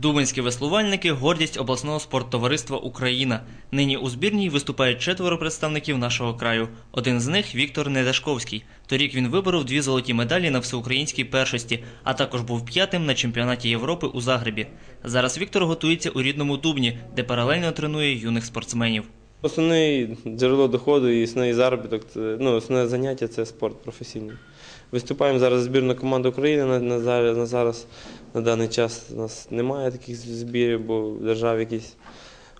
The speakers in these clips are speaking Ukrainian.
Дубинські веслувальники гордість обласного спорттовариства Україна. Нині у збірній виступають четверо представників нашого краю. Один з них Віктор Недашковський. Торік він виборов дві золоті медалі на всеукраїнській першості, а також був п'ятим на чемпіонаті Європи у Загребі. Зараз Віктор готується у рідному Дубні, де паралельно тренує юних спортсменів. Основне джерело доходу і основний заробіток, ну, основне заняття це спорт професійний. Виступаємо зараз збірна команда України на, на, зараз, на зараз. На даний час у нас немає таких збірів, бо в державі якісь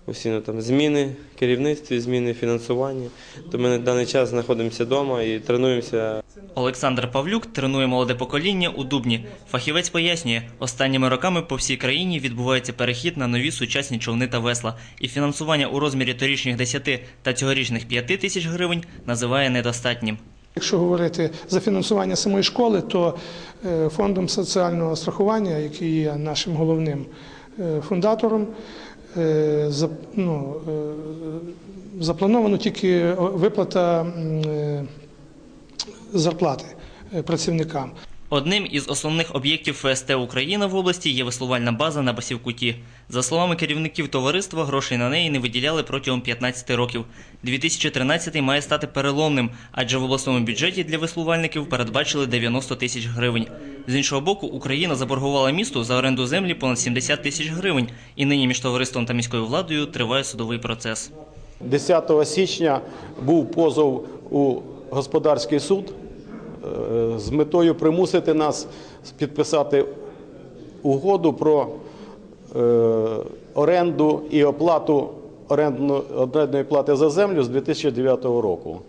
усі ну, там зміни керівництві, зміни фінансування. То ми на даний час знаходимося вдома і тренуємося Олександр Павлюк тренує молоде покоління у Дубні. Фахівець пояснює, останніми роками по всій країні відбувається перехід на нові сучасні човни та весла, і фінансування у розмірі торічних 10 та цьогорічних 5 тисяч гривень називає недостатнім. Якщо говорити за фінансування самої школи, то е, фондом соціального страхування, який є нашим головним е, фундатором, е, ну, заплановано тільки виплата зарплати е, працівникам. Одним із основних об'єктів ФСТ Україна в області є веслувальна база на Басівкуті. За словами керівників товариства, грошей на неї не виділяли протягом 15 років. 2013 має стати переломним, адже в обласному бюджеті для веслувальників передбачили 90 тисяч гривень. З іншого боку, Україна заборгувала місту за оренду землі понад 70 тисяч гривень, і нині між товариством та міською владою триває судовий процес. 10 січня був позов у господарський суд е, з метою примусити нас підписати угоду про е, оренду і оплату орендної плати за землю з 2009 року.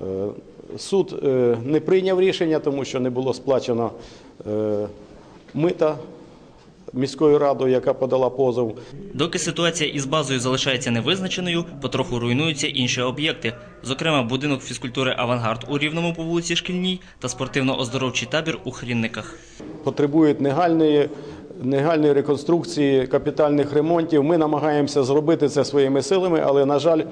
Е, Суд не прийняв рішення, тому що не було сплачено мита міською радою, яка подала позов. Доки ситуація із базою залишається невизначеною, потроху руйнуються інші об'єкти, зокрема будинок фізкультури Авангард у Рівному по вулиці Шкільній та спортивно-оздоровчий табір у Хрінниках. потребують негальної, негальної реконструкції, капітальних ремонтів. Ми намагаємося зробити це своїми силами, але, на жаль,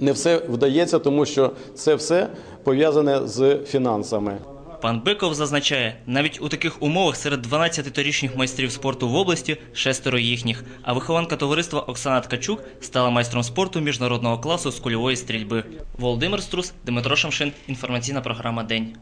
не все вдається, тому що це все пов'язане з фінансами. Пан Биков зазначає, навіть у таких умовах серед 12 торічніх майстрів спорту в області шестеро їхніх. А вихованка товариства Оксана Ткачук стала майстром спорту міжнародного класу з кульової стрільби. Володимир Струс, Дмитро Шамшин. Інформаційна програма День.